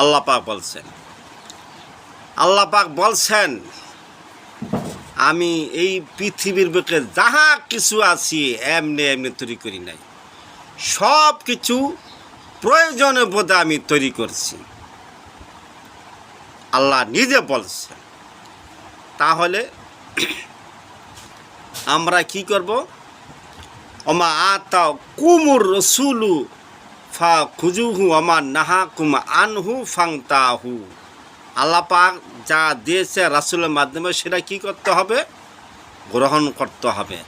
আল্লাহ পাক বলছেন। আল্লাহ পাক বলছেন, আমি এই পৃথিবীর বুকে যাহা কিছু আছি, এমনি এমনি তৈরি করি নাই। সব কিছু প্রয়োজনে বোধে আমি তৈরি করছি। আল্লাহ নিজে বলছে তাহলে আমরা কি করব? ওমা আতা কুমুর রসুলু ফা খুজুহু আমার নাহা কুম আনহু ফাংতাহু আল্লাহ পাক যা দিয়েছে রাসুলের মাধ্যমে সেটা কি করতে হবে? গ্রহণ করতে হবে।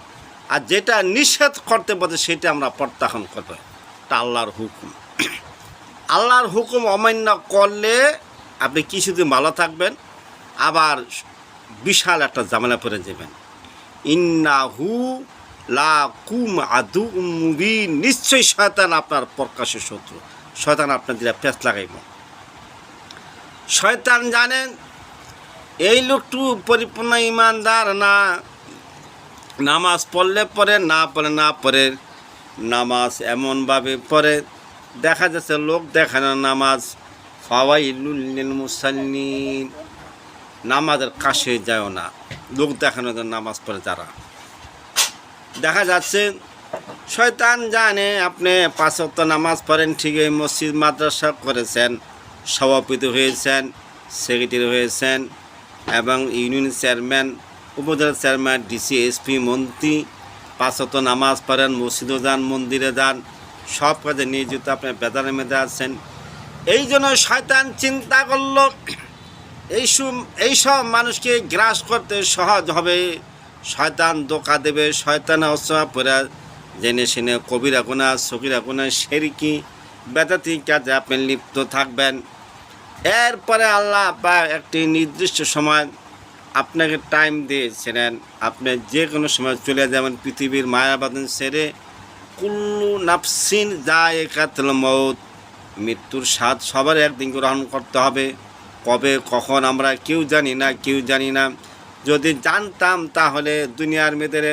আর যেটা নিষেধ করতে বলছে সেটা আমরা প্রত্যাখ্যান করব। এটা আল্লাহর হুকুম। আল্লাহর হুকুম অমান্য করলে আপনি কিছুদিন ভালো থাকবেন, আবার বিশাল একটা ঝামেলা পড়ে যাবেন। ইন্নাহু লা কুম আদু মুবিন নিশ্চয়ই শয়তান আপনার প্রকাশ্য শত্রু। শয়তান আপনার দিলে পেঁচ লাগাইব। শয়তান জানেন, এই লোকটু পরিপূর্ণ ইমানদার না, নামাজ পড়লে পরে না পড়ে না পড়ে, নামাজ এমনভাবে পড়ে। দেখা যাচ্ছে লোক দেখানো নামাজ। ফাওয়াইলুল মুসাল্লিন। নামাজের কাছে যায় না। লোক দেখানো নামাজ পড়ে যারা। দেখা যাচ্ছে, শয়তান জানে আপনি পাঁচ ওয়াক্ত নামাজ পড়েন ঠিকই মসজিদ মাদ্রাসা করেছেন, সভাপতি হয়েছেন, সেক্রেটারি হয়েছেন, এবং ইউনিয়ন চেয়ারম্যান, উপজেলা চেয়ারম্যান, ডিসি, এসপি, মন্ত্রী, পাঁচ ওয়াক্ত নামাজ পড়েন মসজিদও যান, মন্দিরে যান, সব কাজে নিয়োজিত, আপনি বেদারের মেধে আছেন। এই জন্য শয়তান চিন্তা করল এইসব এইসব মানুষকে গ্রাস করতে সহজ হবে। শয়তান দোকা দেবে, শয়তান অসহা পরে জেনে শুনে কবিরা গুণা সকিরা গুণা, সেরিকি, বেদাতি কাজে আপনি লিপ্ত থাকবেন। এরপরে আল্লাহ বা একটি নির্দিষ্ট সময় আপনাকে টাইম দিয়েছিলেন। আপনি যে কোনো সময় চলে যাবেন পৃথিবীর মায়াবাদন সেরে কুল্লু নাফসিন যা একাতল মৌত মৃত্যুর স্বাদ সবার একদিন গ্রহণ করতে হবে। কবে, কখন, আমরা কেউ জানি না, কেউ জানি না। যদি জানতাম তাহলে দুনিয়ার মেয়েদের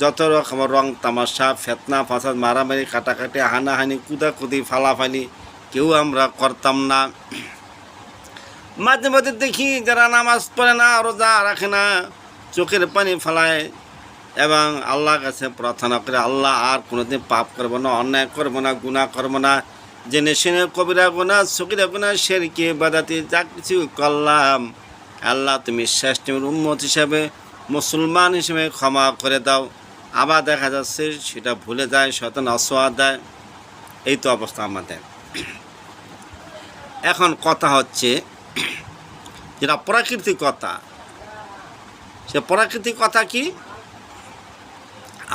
যত রকম রং তামাশা, ফেতনা, ফাসাদ, মারামারি, কাটাকাটি, হানাহানি, কুদাকুদি, ফালাফালি, কেউ আমরা করতাম না। মাঝে মাঝে দেখি যারা নামাজ পড়ে না, রোজা রাখে না, চোখের পানি ফেলায় এবং আল্লাহ কাছে প্রার্থনা করে, আল্লাহ আর কোনোদিন পাপ করব না, অন্যায় করব না গুণা করব না, জেনে শুনে কবিরা গুণা সকিরা গুণা শেরকে, বাদাতি, যা কিছু করলাম। আল্লাহ তুমি শ্রেষ্ঠ উম্মত হিসাবে মুসলমান হিসেবে ক্ষমা করে দাও। আবার দেখা যাচ্ছে সেটা ভুলে যায়, শয়তান অসোয়া দেয়। এই তো অবস্থা আমাদের। এখন কথা হচ্ছে যেটা প্রাকৃতিক কথা। সে প্রাকৃতিক কথা কি?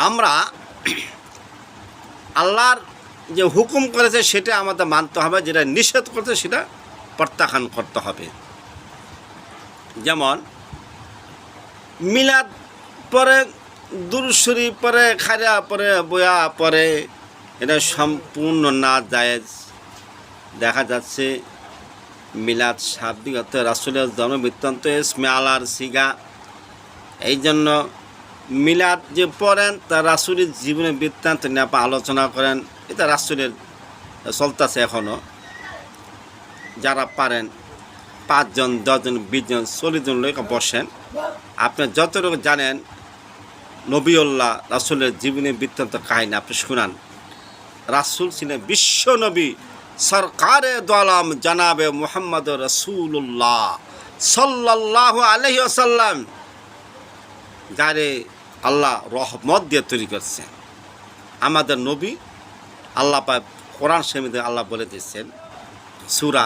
আমরা আল্লাহর যে হুকুম করেছে সেটা আমাদের মানতে হবে, যেটা নিষেধ করছে সেটা প্রত্যাখ্যান করতে হবে। যেমন, মিলাদ পরে, দুরুশ্বরী পরে খাজা পরে, বয়া পরে, এটা সম্পূর্ণ না জায়েজ। দেখা যাচ্ছে, মিলাদ শাব্দিক অর্থ রাসুলের জন্মবৃত্তান্ত ইসমে আলার সিগা। এই জন্য মিলাদ যে পড়েন, তা রাসুলের জীবনের বৃত্তান্ত নিয়ে আলোচনা করেন। এটা রাসুলের চলতেছে এখনও যারা পারেন পাঁচজন, দশজন, বিশজন চল্লিশ জন লোক বসেন। আপনি যতটুকু জানেন, নবীউল্লাহ রাসুলের জীবনের বৃত্তান্ত কাহিনী আপনি শুনান। রাসুল ছিলেন বিশ্ব নবী, সরকারে দলাম জানাবে মোহাম্মদ রসুল্লাহ সাল্লাহ আলহি আসাল্লাম যারে আল্লাহ রহমত দিয়ে তৈরি করছেন। আমাদের নবী আল্লাহ কোরআন সেমিতে আল্লাহ বলে দিচ্ছেন সুরা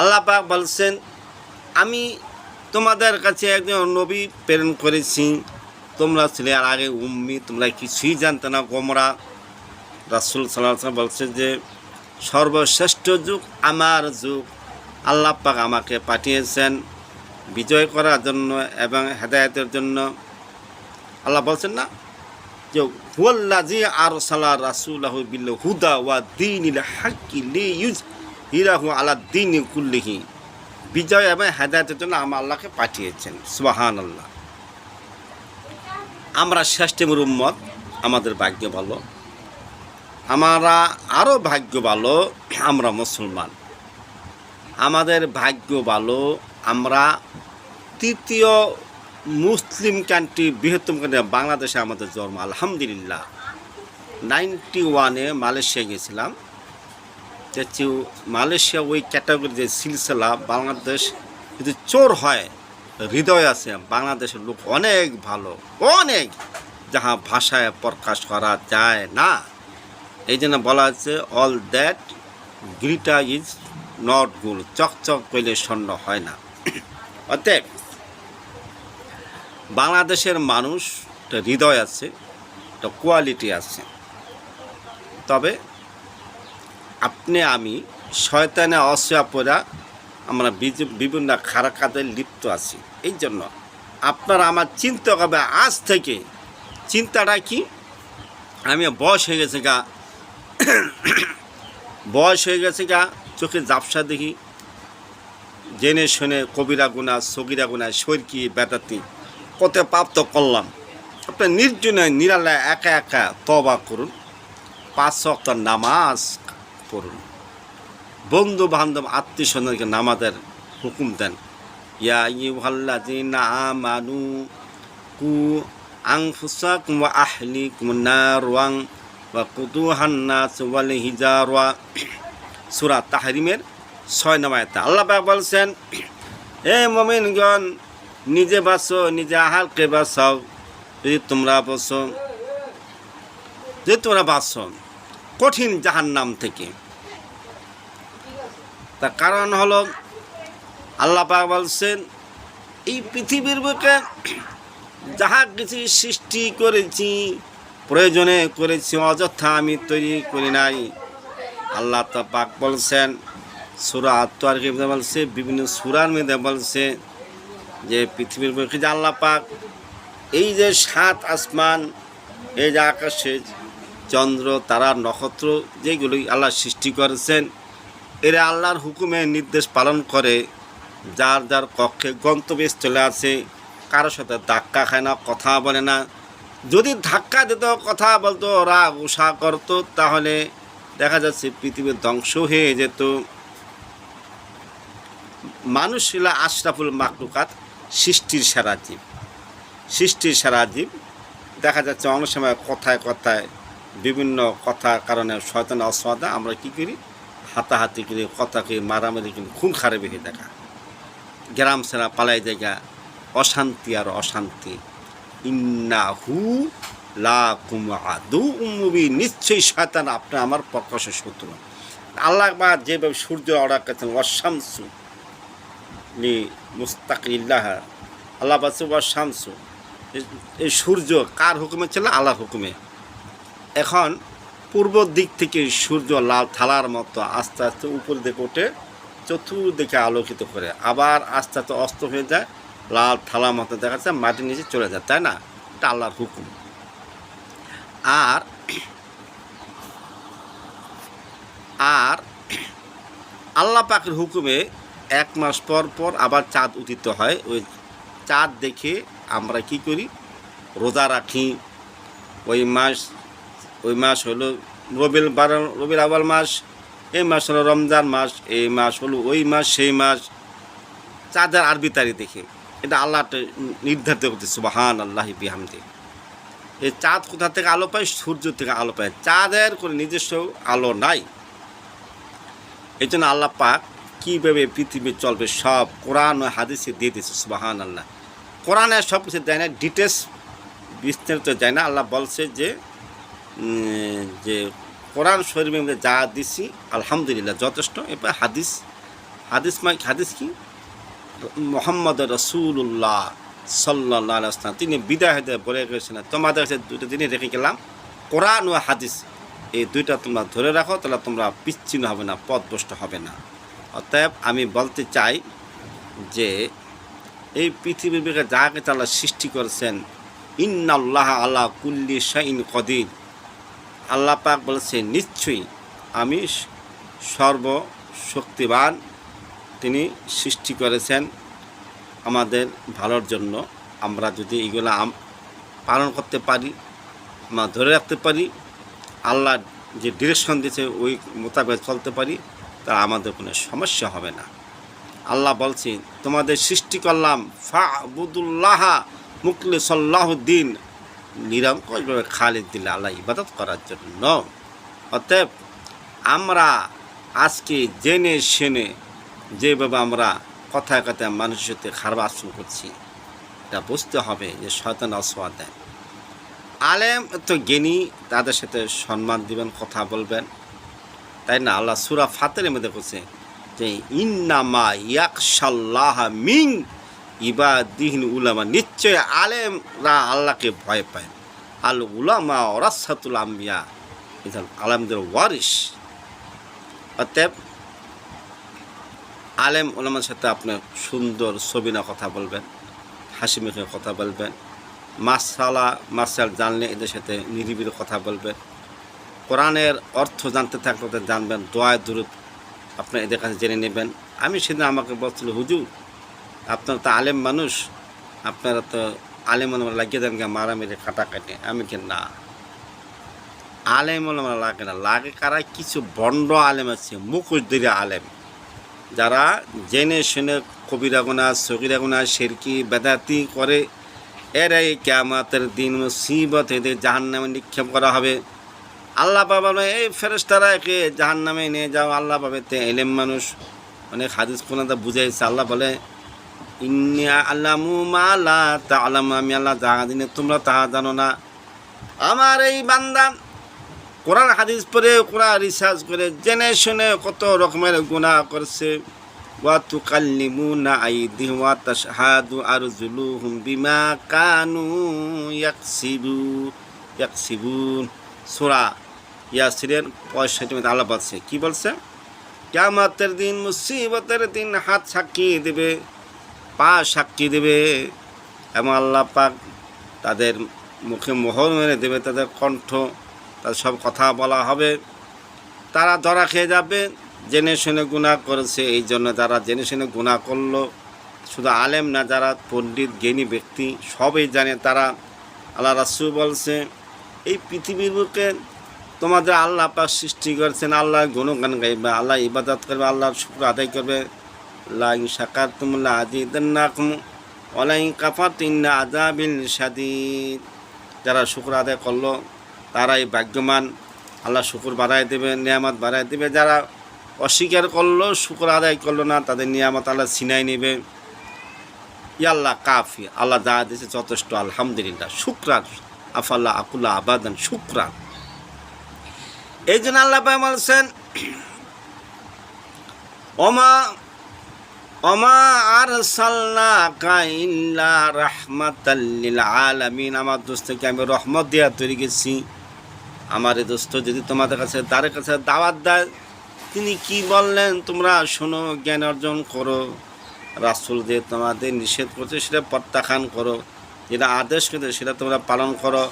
আল্লাহ পাক বলছেন, আমি তোমাদের কাছে একজন নবী প্রেরণ করেছি। তোমরা ছিলে আর আগে উম্মি, তোমরা কিছুই জানতে না গোমরা। রাসুল সাল্লাহ বলছে যে, সর্বশ্রেষ্ঠ যুগ আমার যুগ। আল্লাহ পাক আমাকে পাঠিয়েছেন বিজয় করার জন্য এবং হেদায়তের জন্য। আল্লাহ বলছেন না, যে হুয়াল্লাজি আর সালা রাসুল্লাহ বিল হুদা ওয়া দিন হাক্কি লি ইউজ হিরাহু আলা দিন কুল্লিহি। বিজয় এবং হেদায়তের জন্য আমার আল্লাহকে পাঠিয়েছেন। সুবাহান আল্লাহ আমরা শ্রেষ্ঠ উম্মত, আমাদের ভাগ্য ভালো। আমরা আরও ভাগ্য ভালো, আমরা মুসলমান। আমাদের ভাগ্য ভালো, আমরা তৃতীয় মুসলিম কান্ট্রি বৃহত্তম কান্ট্রি বাংলাদেশে আমাদের জন্ম, আলহামদুলিল্লাহ। নাইনটি ওয়ানে মালয়েশিয়া গেছিলাম দেখছি মালয়েশিয়া ওই ক্যাটাগরি যে সিলসিলা, বাংলাদেশ যদি চোর হয়, হৃদয় আছে, বাংলাদেশের লোক অনেক ভালো, অনেক, যাহা ভাষায় প্রকাশ করা যায় না। এই জন্য বলা হচ্ছে all that glitter is not gold চকচক করলে স্বর্ণ হয় না। অতএব, বাংলাদেশের মানুষ হৃদয় আছে, একটা কোয়ালিটি আছে। তবে আপনি, আমি, শয়তানে অসয়া পড়া আমরা বিভিন্ন খারাপ কাজে লিপ্ত আছি। এই জন্য আপনারা আমার চিন্তা করবে, আজ থেকে চিন্তাটা কি? আমি বয়স হয়ে গেছে গা। বয়স হয়ে গেছে গা, চোখে জাপসা দেখি। জেনে শুনে কবিরা গুণা সগিরা গুণা সরকি বেটাতি কত পাপ তো করলাম। আপনি নির্জনে, নিরালায় একা একা তবা করুন। পাঁচ সপ্তাহ নামাজ পড়ুন। বন্ধু বান্ধব আত্মীয় স্বজনকে নামাজের হুকুম দেন। ইয়া ইউহাল্লাযিনা আমানু কু আনফুসাকুম ওয়া আহলিকুম নারওয়াং ওয়া কুদুহান নাস ওয়াল হিজারা। সূরা তাহরিমের ছয় নামায়াতে আল্লাহ পাক বলছেন, এ মুমিনগণ, নিজে বাঁচো, নিজে আহালকে বাঁচাও। যদি তোমরা বসো যদি তোমরা বাঁচো, কঠিন জাহান্নাম থেকে তার কারণ হলো আল্লাহ পাক বলছেন, এই পৃথিবীর বুকে যাহা কিছু সৃষ্টি করেছি, প্রয়োজনে করেছি, অযথা আমি তৈরি করি নাই। আল্লাহ তা পাক বলছেন, সুরা আত্মার বলছে, বিভিন্ন সুরার মধ্যে বলছে যে পৃথিবীর বুকে যে আল্লাহ পাক এই যে সাত আসমান, এই যে আকাশে চন্দ্র, তারা, নক্ষত্র যেগুলি আল্লাহ সৃষ্টি করেছেন এরা আল্লাহর হুকুমে নির্দেশ পালন করে, যার যার কক্ষে গন্তব্যস্থলে আছে কারোর সাথে ধাক্কা খায় না, কথা বলে না। যদি ধাক্কা দিত, কথা বলতো, রাগ উষা করতো, তাহলে দেখা যাচ্ছে পৃথিবীর ধ্বংস হয়ে যেত। মানুষ ছিল আশরাফুল মাকলুকাত সৃষ্টির সেরা জীব। সৃষ্টির সেরা জীব, দেখা যাচ্ছে অনেক সময় কথায় কথায় বিভিন্ন কথার কারণে শয়তান অসমাদা আমরা কী করি? হাতাহাতি করি কথা করি মারামারি করি খুন খারাপি হয়ে দেখা। গ্রাম সেরা পালাই জায়গা অশান্তি আর অশান্তি। ইন্নাহু লা কুমাদু নিশ্চয়ই শয়তান আপনার, আমার প্রকাশ্য শত্রু আল্লাহ বা যেভাবে সূর্য অর্ডার করেছেন, ওয়াশামসু লি মুস্তাকিল্লাহ, আল্লাহ বাসু ওয়াশামসু, এই সূর্য কার হুকুমে ছিল? আল্লাহ হুকুমে। এখন পূর্ব দিক থেকে সূর্য লাল থালার মতো আস্তে আস্তে উপর দিকে ওঠে চতুর্দিকে আলোকিত করে আবার আস্তে আস্তে অস্ত হয়ে যায়, লাল থালার মতো দেখা যাচ্ছে মাটির নিচে চলে যায়, তাই না? এটা আল্লাহর হুকুম। আর আর আল্লাহ পাকের হুকুমে এক মাস পর পর আবার চাঁদ উদিত হয়। ওই চাঁদ দেখে আমরা কি করি? রোজা রাখি। ওই মাস ওই মাস হলো রবিল বারো রবির আওয়াল মাস, এই মাস হলো রমজান মাস, এই মাস হলো ওই মাস, সেই মাস। চাঁদের আরবি তারিখ দেখে। এটা আল্লাহ নির্ধারিত করতে সুবাহান আল্লাহ বিহামদি। এই চাঁদ কোথা থেকে আলো পায়? সূর্য থেকে আলো পায়। চাঁদের কোনো নিজস্ব আলো নাই। এই জন্য আল্লাহ পাক কীভাবে পৃথিবী চলবে, সব কোরআন ও হাদিসে দিয়ে দিয়েছে সুবাহান আল্লাহ কোরআনে সব কিছু দেয় না ডিটেলস বিস্তারিত যায় না। আল্লাহ বলছে যে যে কোরআন মধ্যে যা দিছি, আলহামদুলিল্লাহ, যথেষ্ট। এবার হাদিস হাদিস মা হাদিস কি? মোহাম্মদ রসুল্লাহ সাল্লাহ তিনি বিদায় হতে বলে গেছেন। তোমাদের কাছে দুটো জিনিস রেখে গেলাম। কোরআন ও হাদিস, এই দুইটা তোমরা ধরে রাখো, তাহলে তোমরা বিচ্ছিন্ন হবে না, পথভ্রষ্ট হবে না। অতএব আমি বলতে চাই যে, এই পৃথিবীর যাকে তারা সৃষ্টি করেছেন, ইন্নাল্লাহ আল্লাহ কুল্লি শাইন কদির। আল্লাহ পাক বলেছে নিশ্চয়ই আমি সর্বশক্তিবান তিনি সৃষ্টি করেছেন আমাদের ভালোর জন্য। আমরা যদি এগুলো পালন করতে পারি, আমরা ধরে রাখতে পারি, আল্লাহ যে ডিরেকশন দিয়েছে ওই মোতাবেক চলতে পারি তা আমাদের কোনো সমস্যা হবে না। আল্লাহ বলছে তোমাদের সৃষ্টি করলাম ফা আবুদুল্লাহা মুকলে সাল্লাহদ্দিন নিরঙ্কুশভাবে খালিদ দিলে আল্লাহ ইবাদত করার জন্য। অতএব আমরা আজকে জেনে শুনে যেভাবে আমরা কথায় কথায় মানুষের সাথে খারাপ আচরণ করছি, এটা বুঝতে হবে যে শয়তান অসওয়া দেয়। আলেম তো জ্ঞানী, তাদের সাথে সম্মান দিবেন, কথা বলবেন। তাই না? আল্লাহ সুরা ফাতের মধ্যে করছে যে, ইন্নামা ইয়াকশাল্লাহ মিং ইবাদিহীন উলামা নিশ্চয় আলেমরা আল্লাহকে ভয় পায়। আল উলামা ওরাসাতুল আম্বিয়া এখানে আলেমদের ওয়ারিস অতএব আলেম ওলামার সাথে আপনি সুন্দর সবিনা কথা বলবেন, হাসি মুখে কথা বলবেন মাসালা মার্শাল জানলে এদের সাথে নিরিবিলি কথা বলবেন। কোরআনের অর্থ জানতে থাকলে জানবেন, দোয়ায় দূরত আপনি এদের কাছে জেনে নেবেন। আমি সেদিন আমাকে বলছিল, হুজুর আপনারা তো আলেম মানুষ, আপনারা তো আলেম ওলামা লাগিয়ে দেন গা মারা মেরে কাটা কাটে। আমি কি না? আলেম ওলামা লাগে না। লাগে কারা? কিছু বন্ড আলেম আছে মুখোশ দিরে আলেম। যারা জেনে শুনে কবিরা গুণা সকিরা গুণা, সেরকি, বেদাতি করে, এরাই কেমাতের দিন মুসিবত এদের জাহান নামে নিক্ষেপ করা হবে। আল্লাহ বাবা এই ফেরেস্তারা একে জাহান নামে নিয়ে যাও। আল্লাহ পাবে তে এলেম মানুষ। অনেক হাদিস কোনাতে বুঝাইছে। আল্লাহ বলে ইন্নিয়া আল্লামু মালা তা দিনে তোমরা তাহা জানো না। আমার এই বান্দা কোরআন হাদিস পড়ে, কোরআন রিসার্চ করে, জেনে শুনে কত রকমের গুনাহ করছে। ওয়া ওয়া তাশহাদু আরজুলুহুম বিমা কানু মধ্যে আল্লাহ বলছে, কি বলছে? কিয়ামতের দিন, মুসিবতের দিন হাত সাক্ষী দেবে। পা সাক্ষী দেবে এবং আল্লাহ পাক তাদের মুখে মোহর মেরে দেবে, তাদের কণ্ঠ, তাদের সব কথা বলা হবে। তারা ধরা খেয়ে যাবে, জেনে শুনে গুণা করেছে, এই জন্য যারা জেনে শুনে গুণা করল, শুধু আলেম না, যারা পণ্ডিত, জ্ঞানী ব্যক্তি, সবই জানে তারা। আল্লাহ রাসু বলছে, এই পৃথিবীর বুকে তোমাদের আল্লাহ পাক সৃষ্টি করেছেন আল্লাহ গুণগান গাইবে, আল্লাহ ইবাদত করবে, আল্লাহর শুক্র আদায় করবে যারা শুক্র আদায় করল, তারাই ভাগ্যবান। আল্লাহ শুকুর বাড়ায় দেবে, নিয়ামত বাড়ায় দেবে। যারা অস্বীকার করল, শুকুর আদায় করল না, তাদের নিয়ামত আল্লাহ ছিনাই নেবে। ইয়াল্লাহ কাফি, আল্লাহ যা দিয়েছে যথেষ্ট, আলহামদুলিল্লাহ। শুক্রান, আফাল্লাহ আকুল্লাহ আবাদান, শুক্রান। এই জন্য আল্লাহ বলছেন, ওমা ওমা আর সাল্লা কাইল্লা রাহমাতাল্লিল আলামিন। আমার দোস্তকে আমি রহমত দেওয়া তৈরি গেছি আমার এই দোস্ত যদি তোমাদের কাছে তার কাছে দাওয়াত দেয়, তিনি কি বললেন তোমরা শোনো, জ্ঞান অর্জন করো, রাসুল যে তোমাদের নিষেধ করছে সেটা প্রত্যাখ্যান করো, যেটা আদেশ করছে সেটা তোমরা পালন করো।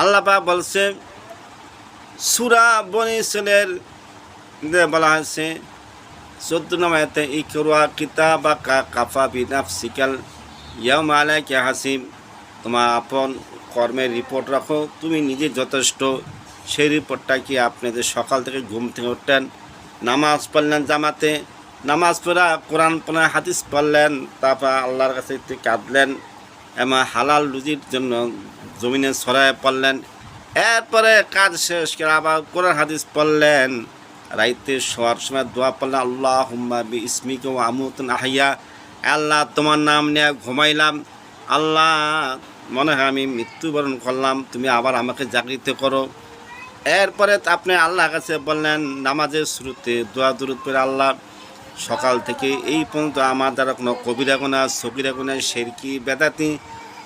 আল্লাহ বলছে, সুরা বনি ছেলের বলা হয়েছে চোদ্দ নামায়াতে ইকরুয়া কিতাবা কা কাফা বিনাফ সিকাল ইয়াম আলাইকে হাসিম তোমার আপন কর্মের রিপোর্ট রাখো তুমি নিজে যথেষ্ট সেই রিপোর্টটা কি আপনি যে সকাল থেকে ঘুম থেকে উঠলেন নামাজ পড়লেন জামাতে নামাজ পড়া কোরআন পড়া হাদিস পড়লেন তারপর আল্লাহর কাছে একটু কাঁদলেন এমন হালাল রুজির জন্য জমিনে ছড়ায় পড়লেন। এরপরে কাজ শেষ করে আবার কোরআন হাদিস পড়লেন। রাইতে শোয়ার সময় দোয়া পড়লেন আল্লাহ হুম্মা বি ইসমিকে ও আমুতন আহিয়া আল্লাহ, তোমার নাম নিয়ে ঘুমাইলাম। আল্লাহ, মনে হয় আমি মৃত্যুবরণ করলাম। তুমি আবার আমাকে জাগৃত করো। এরপরে আপনি আল্লাহ কাছে বললেন, নামাজের শুরুতে দোয়া দূরত করে আল্লাহ, সকাল থেকে এই পর্যন্ত আমার দ্বারা কোনো কবিরা গোনা সকিরা গোনা শেরকি বেদাতি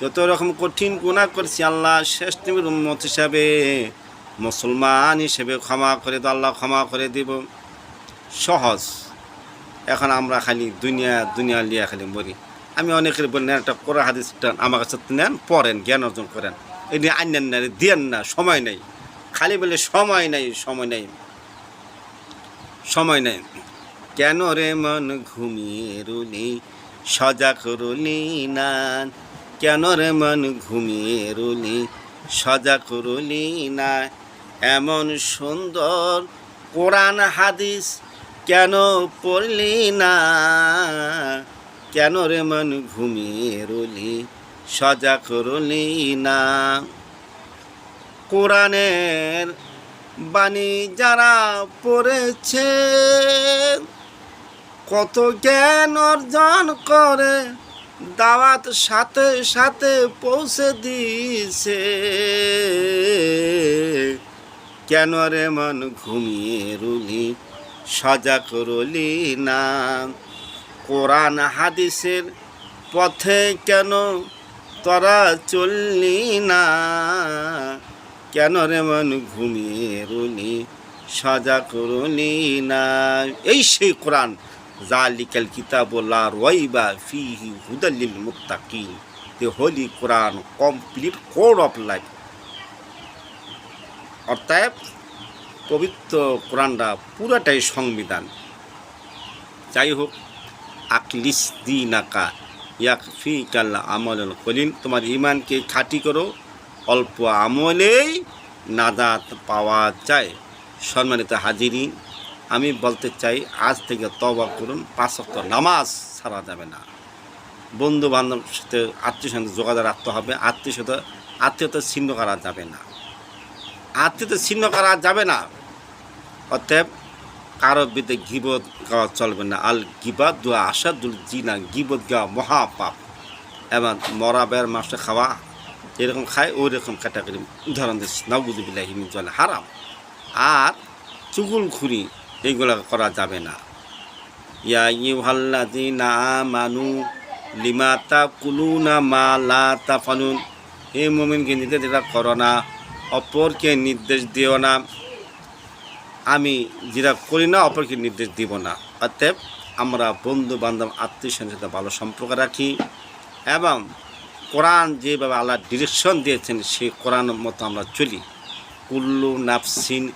যত রকম কঠিন গুণা করছি আল্লাহ, শেষ নবীর উম্মত হিসাবে মুসলমান হিসেবে ক্ষমা করে তো আল্লাহ ক্ষমা করে দিব। সহজ। এখন আমরা খালি দুনিয়া দুনিয়া লিয়া খালি মরি। আমি অনেকের বলি একটা কোরআন হাদিসটা আমার কাছে নেন, পড়েন, জ্ঞান অর্জন করেন। এটি আনেন না দেন না, সময় নেই। খালি বলে সময় নেই সময় নেই। সময় নেই। কেন রে মন ঘুমিয়ে রুলি সজা করুলি না কেন রে মন ঘুমিয়ে রুলি সজা করুলি না এমন সুন্দর কোরআন হাদিস কেন পড়লি না? কেন রে মন ঘুমিয়ে রলি সজা করুলি না? কোরআনের বাণী যারা পড়েছে, কত জ্ঞান অর্জন করে, দাওয়াত সাথে সাথে পৌঁছে দিছে কেন রে মন ঘুমিয়ে রুলি? সজা করলি না। কোরআন হাদিসের পথে কেন তোরা চললি না? কেন রে মন ঘুমিয়ে রুলি? সাজা করলি না। এই সেই কোরআন। জালিকাল কিতাবুল্লাহ রয়বা ফিহি হুদাল্লিল মুত্তাকিন। The holy Quran complete code of life. অর্থাৎ পবিত্র কোরআনটা পুরাটাই সংবিধান। যাই হোক আকলিস দি নাকা ইয়াক ফি কাল্লা আমল কলিন তোমার ইমানকে খাঁটি করো, অল্প আমলেই নাদাত পাওয়া যায়। সম্মানিত হাজিরি আমি বলতে চাই, আজ থেকে তবা করুন, পাঁচ ওয়াক্ত নামাজ ছাড়া যাবে না। বন্ধু বান্ধব সাথে আত্মীয় সাথে যোগাযোগ রাখতে হবে আত্মীয় সাথে আত্মীয়তা ছিন্ন করা যাবে না। আত্মীয়তা ছিন্ন করা যাবে না। অতএব কারও বিদে গিবত গাওয়া চলবে না। আল দোয়া আসাদুল জিনা, গিবত গাওয়া মহাপাপ। এবং মরা বের মাসে খাওয়া এরকম খায় ওই রকম ক্যাটাগরি উদাহরণ দিচ্ছি নবুদুবিল্লাহ হিমিন জলে হারাম। আর চুগুল খুরি এইগুলো করা যাবে না। ইয়া ইউহাল্লাদি না মানু লিমাতা কুলুনা মা লা তাফালুন। এই মোমিনকে নির্দেশ যেটা করো না। অপরকে নির্দেশ দিও না। আমি যেটা করি না, অপরকে নির্দেশ দিব না। অতএব আমরা বন্ধু বান্ধব আত্মীয় সাথে ভালো সম্পর্ক রাখি এবং কোরআন যেভাবে আল্লাহ ডিরেকশন দিয়েছেন, সেই কোরআন মতো আমরা চলি। কুল্লু নাফসিন,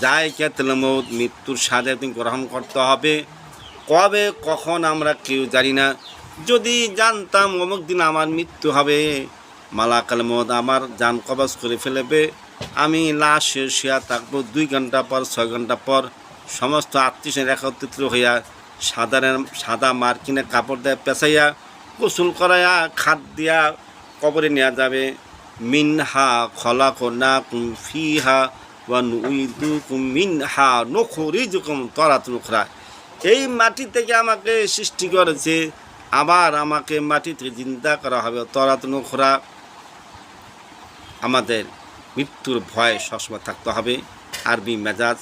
যাই কেতলমৌদ মৃত্যুর সাজে তুমি গ্রহণ করতে হবে। কবে, কখন আমরা কেউ জানি না। যদি জানতাম অমুক দিন আমার মৃত্যু হবে মালাকাল মদ আমার যান কবজ করে ফেলবে। আমি লাশ শুয়া থাকব দুই ঘণ্টা পর, ছয় ঘণ্টা পর। সমস্ত আত্মীয় একত্রিত হইয়া সাধারণ সাদা মার্কিনে কাপড় দেয়া পেঁচাইয়া গোসল করাইয়া খাদ দিয়া কবরে নেওয়া যাবে। মিনহা খলা না কুম ফিহা ওয়ান উইদু কুম মিনহা নখরি যুকুম তরাত নখরা এই মাটি থেকে আমাকে সৃষ্টি করেছে। আবার আমাকে মাটি থেকে চিন্তা করা হবে তরাত নখরা আমাদের মৃত্যুর ভয় সবসময় থাকতে হবে, আরবি মেজাজ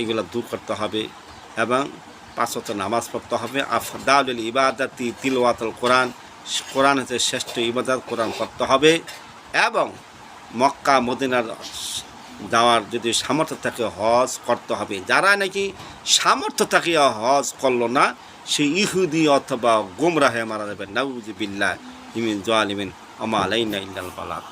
এগুলো দূর করতে হবে এবং পাঁচত নামাজ পড়তে হবে। আফদাউল ইবাদাতি তিলওয়াতুল কোরআন কোরআন হচ্ছে শ্রেষ্ঠ ইবাদত, কোরআন পড়তে হবে এবং মক্কা, মদিনার যাওয়ার যদি সামর্থ্য থাকে হজ করতে হবে। যারা নাকি সামর্থ্য থাকে হজ করল না, সে ইহুদি অথবা গোমরাহে মারা যাবে নাউজিবিল্লাহ, ইমিন জোয়ালিমিন আমা আলাইনা ইল্লাল বালাক